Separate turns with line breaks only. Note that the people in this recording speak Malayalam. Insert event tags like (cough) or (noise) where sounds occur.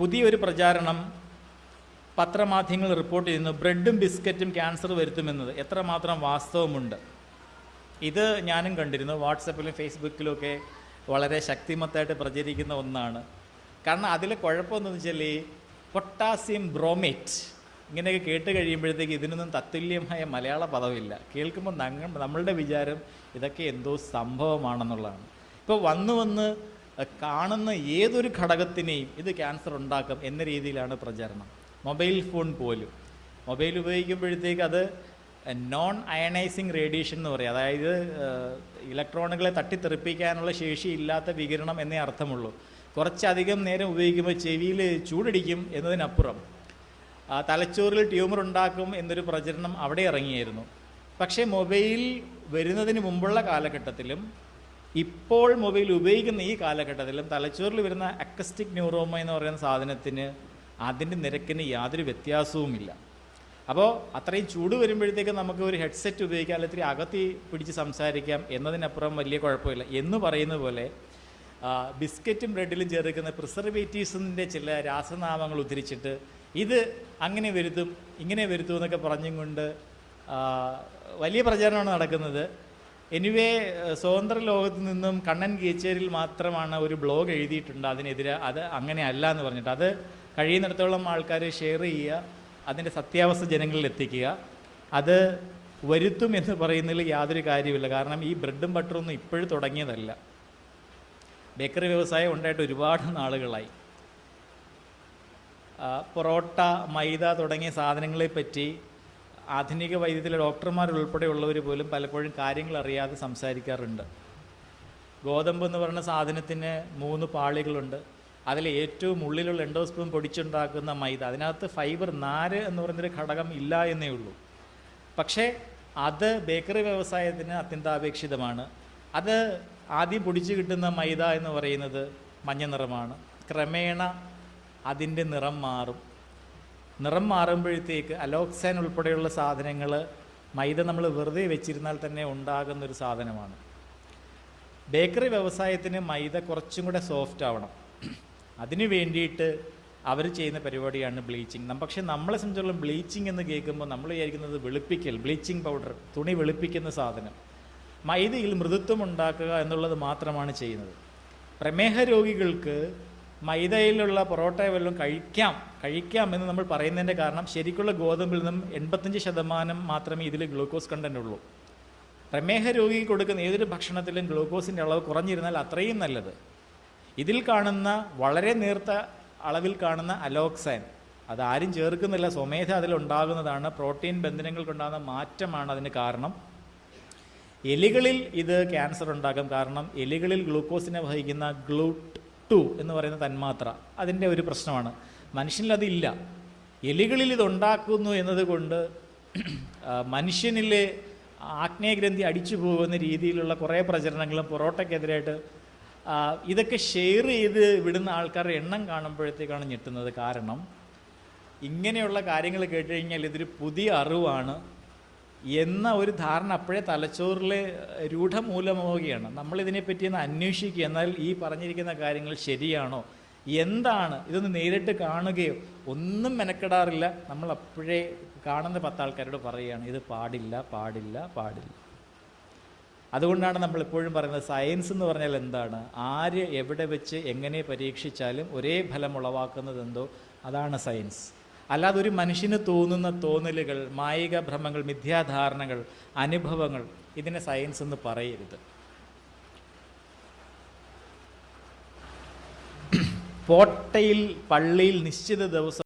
പുതിയൊരു പ്രചാരണം പത്രമാധ്യമങ്ങൾ റിപ്പോർട്ട് ചെയ്യുന്നു. ബ്രെഡും ബിസ്ക്കറ്റും ക്യാൻസർ വരുത്തുമെന്നത്. എത്രമാത്രം വാസ്തവമുണ്ട്? ഇത് ഞാനും കണ്ടിരുന്നു. വാട്സപ്പിലും ഫേസ്ബുക്കിലും ഒക്കെ വളരെ ശക്തിമത്തായിട്ട് പ്രചരിക്കുന്ന ഒന്നാണ്. കാരണം അതിലെ കുഴപ്പമെന്ന് വെച്ചാൽ ഈ പൊട്ടാസ്യം ബ്രോമേറ്റ് ഇങ്ങനെയൊക്കെ കേട്ട് കഴിയുമ്പോഴത്തേക്ക് ഇതിനൊന്നും തത്തുല്യമായ മലയാള പദമില്ല കേൾക്കുമ്പോൾ നമ്മളുടെ വിചാരം ഇതൊക്കെ എന്തോ സംഭവമാണെന്നുള്ളതാണ്. ഇപ്പോൾ വന്ന് വന്ന് കാണുന്ന ഏതൊരു ഘടകത്തിനെയും ഇത് ക്യാൻസർ ഉണ്ടാക്കും എന്ന രീതിയിലാണ് പ്രചരണം. മൊബൈൽ ഫോൺ പോലും. മൊബൈൽ ഉപയോഗിക്കുമ്പോഴത്തേക്ക് അത് നോൺ അയണൈസിങ് റേഡിയേഷൻ എന്ന് പറയും. അതായത് ഇലക്ട്രോണുകളെ തട്ടിത്തെറിപ്പിക്കാനുള്ള ശേഷിയില്ലാത്ത വികിരണം എന്നേ അർത്ഥമുള്ളൂ. കുറച്ചധികം നേരം ഉപയോഗിക്കുമ്പോൾ ചെവിയിൽ ചൂടടിക്കും എന്നതിനപ്പുറം തലച്ചോറിൽ ട്യൂമർ ഉണ്ടാക്കും എന്നൊരു പ്രചരണം അവിടെ ഇറങ്ങിയായിരുന്നു. പക്ഷേ മൊബൈൽ വരുന്നതിന് മുമ്പുള്ള കാലഘട്ടത്തിലും ഇപ്പോൾ മൊബൈൽ ഉപയോഗിക്കുന്ന ഈ കാലഘട്ടത്തിലും തലച്ചോറിൽ വരുന്ന അക്കസ്റ്റിക് ന്യൂറോമ എന്ന് പറയുന്ന സാധനത്തിന് അതിന്റെ നിരക്കിന് യാതൊരു വ്യത്യാസവുമില്ല. അപ്പോൾ അത്രയും ചൂട് വരുമ്പോഴത്തേക്ക് നമുക്ക് ഒരു ഹെഡ്സെറ്റ് ഉപയോഗിക്കാം അല്ലെങ്കിൽ ഇത്തിരി അകത്തി പിടിച്ച് സംസാരിക്കാം എന്നതിനപ്പുറം വലിയ കുഴപ്പമില്ല. എന്ന് പറയുന്ന പോലെ ബിസ്ക്കറ്റും ബ്രെഡിലും ചേർക്കുന്ന പ്രിസർവേറ്റീവ്സിന്റെ ചില രാസനാമങ്ങൾ ഉദ്ധരിച്ചിട്ട് ഇത് അങ്ങനെ വരുത്തും ഇങ്ങനെ വരുത്തും എന്നൊക്കെ പറഞ്ഞും കൊണ്ട് വലിയ പ്രചാരണമാണ് നടക്കുന്നത്. എനിവേ സ്വതന്ത്ര ലോകത്ത് നിന്നും കണ്ണൻ കീച്ചേരിൽ മാത്രമാണ് ഒരു ബ്ലോഗ് എഴുതിയിട്ടുണ്ട്. അതിനെതിരെ അത് അങ്ങനെ അല്ല എന്ന് പറഞ്ഞിട്ട്. അത് കഴിയുന്നിടത്തോളം ആൾക്കാർ ഷെയർ ചെയ്യുക അതിന്റെ സത്യാവസ്ഥ ജനങ്ങളിൽ എത്തിക്കുക. അത് വരുത്തും എന്ന് പറയുന്നതിൽ യാതൊരു കാര്യമില്ല കാരണം ഈ ബ്രെഡും ബട്ടറൊന്നും ഇപ്പോഴും തുടങ്ങിയതല്ല. ബേക്കറി വ്യവസായം ഉണ്ടായിട്ട് ഒരുപാട് നാളുകളായി. പൊറോട്ട മൈദ തുടങ്ങിയ സാധനങ്ങളെ പറ്റി ആധുനിക വൈദ്യത്തിലെ ഡോക്ടർമാർ ഉൾപ്പെടെയുള്ളവർ പോലും പലപ്പോഴും കാര്യങ്ങൾ അറിയാതെ സംസാരിക്കാറുണ്ട്. ഗോതമ്പ് എന്ന് പറയുന്ന സാധനത്തിന് മൂന്ന് പാളികളുണ്ട്. അതിൽ ഏറ്റവും ഉള്ളിലുള്ള എൻഡോസ്പം പൊടിച്ചുണ്ടാക്കുന്ന മൈദ. അതിനകത്ത് ഫൈബർ നാര് എന്ന് പറയുന്നൊരു ഘടകം ഇല്ല എന്നേ ഉള്ളൂ. പക്ഷേ അത് ബേക്കറി വ്യവസായത്തിന് അത്യന്താപേക്ഷിതമാണ്. അത് ആദ്യം പൊടിച്ചു കിട്ടുന്ന മൈദ എന്ന് പറയുന്നത് മഞ്ഞ നിറമാണ്. ക്രമേണ അതിന്റെ നിറം മാറും. നിറം മാറുമ്പോഴത്തേക്ക് അലോക്സാൻ ഉൾപ്പെടെയുള്ള സാധനങ്ങൾ മൈദ നമ്മൾ വെറുതെ വെച്ചിരുന്നാൽ തന്നെ ഉണ്ടാകുന്ന ഒരു സാധനമാണ്. ബേക്കറി വ്യവസായത്തിന് മൈദ കുറച്ചും കൂടെ സോഫ്റ്റ് ആവണം. അതിനു വേണ്ടിയിട്ട് അവർ ചെയ്യുന്ന പരിപാടിയാണ് ബ്ലീച്ചിങ്. പക്ഷേ നമ്മളെ സംബന്ധിച്ചോളം ബ്ലീച്ചിങ് എന്ന് കേൾക്കുമ്പോൾ നമ്മൾ വിചാരിക്കുന്നത് വെളുപ്പിക്കൽ ബ്ലീച്ചിങ് പൗഡർ തുണി വെളുപ്പിക്കുന്ന സാധനം. മൈദയിൽ മൃദുത്വം ഉണ്ടാക്കുക എന്നുള്ളത് മാത്രമാണ് ചെയ്യുന്നത്. പ്രമേഹ രോഗികൾക്ക് മൈദയിലുള്ള പൊറോട്ട വല്ലതും കഴിക്കാം. കഴിക്കാം എന്ന് നമ്മൾ പറയുന്നതിന്റെ കാരണം ശരിക്കുള്ള ഗോതമ്പിൽ നിന്നും എൺപത്തഞ്ച് ശതമാനം മാത്രമേ ഇതിൽ ഗ്ലൂക്കോസ് കണ്ടന്റ് ഉള്ളൂ. പ്രമേഹ രോഗിക്ക് കൊടുക്കുന്ന ഏതൊരു ഭക്ഷണത്തിലും ഗ്ലൂക്കോസിന്റെ അളവ് കുറഞ്ഞിരുന്നാൽ അത്രയും നല്ലത്. ഇതിൽ കാണുന്ന വളരെ നേർത്ത അളവിൽ കാണുന്ന അലോക്സൈൻ അതാരും ചേർക്കുന്നില്ല സ്വമേധ അതിലുണ്ടാകുന്നതാണ് പ്രോട്ടീൻ ബന്ധനങ്ങൾക്കുണ്ടാകുന്ന മാറ്റമാണ് അതിന് കാരണം. എലികളിൽ ഇത് ക്യാൻസർ ഉണ്ടാക്കും കാരണം എലികളിൽ ഗ്ലൂക്കോസിനെ വഹിക്കുന്ന ഗ്ലൂട്ട് ടു എന്ന് പറയുന്ന തന്മാത്ര അതിന്റെ ഒരു പ്രശ്നമാണ്. മനുഷ്യനിലതില്ല. എലികളിൽ ഇതുണ്ടാക്കുന്നു എന്നതുകൊണ്ട് മനുഷ്യനിലെ ആഗ്നേയഗ്രന്ഥി അടിച്ചു പോകുന്ന രീതിയിലുള്ള കുറേ പ്രചരണങ്ങളും പൊറോട്ടയ്ക്കെതിരായിട്ട് ഇതൊക്കെ ഷെയർ ചെയ്ത് വിടുന്ന ആൾക്കാരുടെ എണ്ണം കാണുമ്പോഴത്തേക്കാണ് ഞെട്ടുന്നത്. കാരണം ഇങ്ങനെയുള്ള കാര്യങ്ങൾ കേട്ടുകഴിഞ്ഞാൽ ഇതൊരു പുതിയ അറിവാണ്. എന്ന ഒരു ധാരണ അപ്പോഴേ തലച്ചോറിൽ രൂഢമൂലമാവുകയാണ് നമ്മളിതിനെപ്പറ്റി ഒന്ന് അന്വേഷിക്കുക. എന്നാൽ ഈ പറഞ്ഞിരിക്കുന്ന കാര്യങ്ങൾ ശരിയാണോ? എന്താണ്? ഇതൊന്ന് നേരിട്ട് കാണുകയോ ഒന്നും മെനക്കെടാറില്ല. നമ്മൾ അപ്പോഴേ കാണുന്ന പത്താൾക്കാരോട് പറയുകയാണ് ഇത് പാടില്ല പാടില്ല പാടില്ല. അതുകൊണ്ടാണ് നമ്മൾ എപ്പോഴും പറയുന്നത് സയൻസ് എന്ന് പറഞ്ഞാൽ എന്താണ്? ആര് എവിടെ വെച്ച് എങ്ങനെ പരീക്ഷിച്ചാലും ഒരേ ഫലം ഉളവാക്കുന്നത് എന്തോ അതാണ് സയൻസ്. അല്ലാതെ ഒരു മനുഷ്യന് തോന്നുന്ന തോന്നലുകൾ മായിക ഭ്രമങ്ങൾ മിഥ്യാധാരണകൾ അനുഭവങ്ങൾ ഇതിനെ സയൻസ് എന്ന് പറയരുത്. (clears throat) പോട്ടയിൽ പള്ളിയിൽ നിശ്ചിത ദിവസം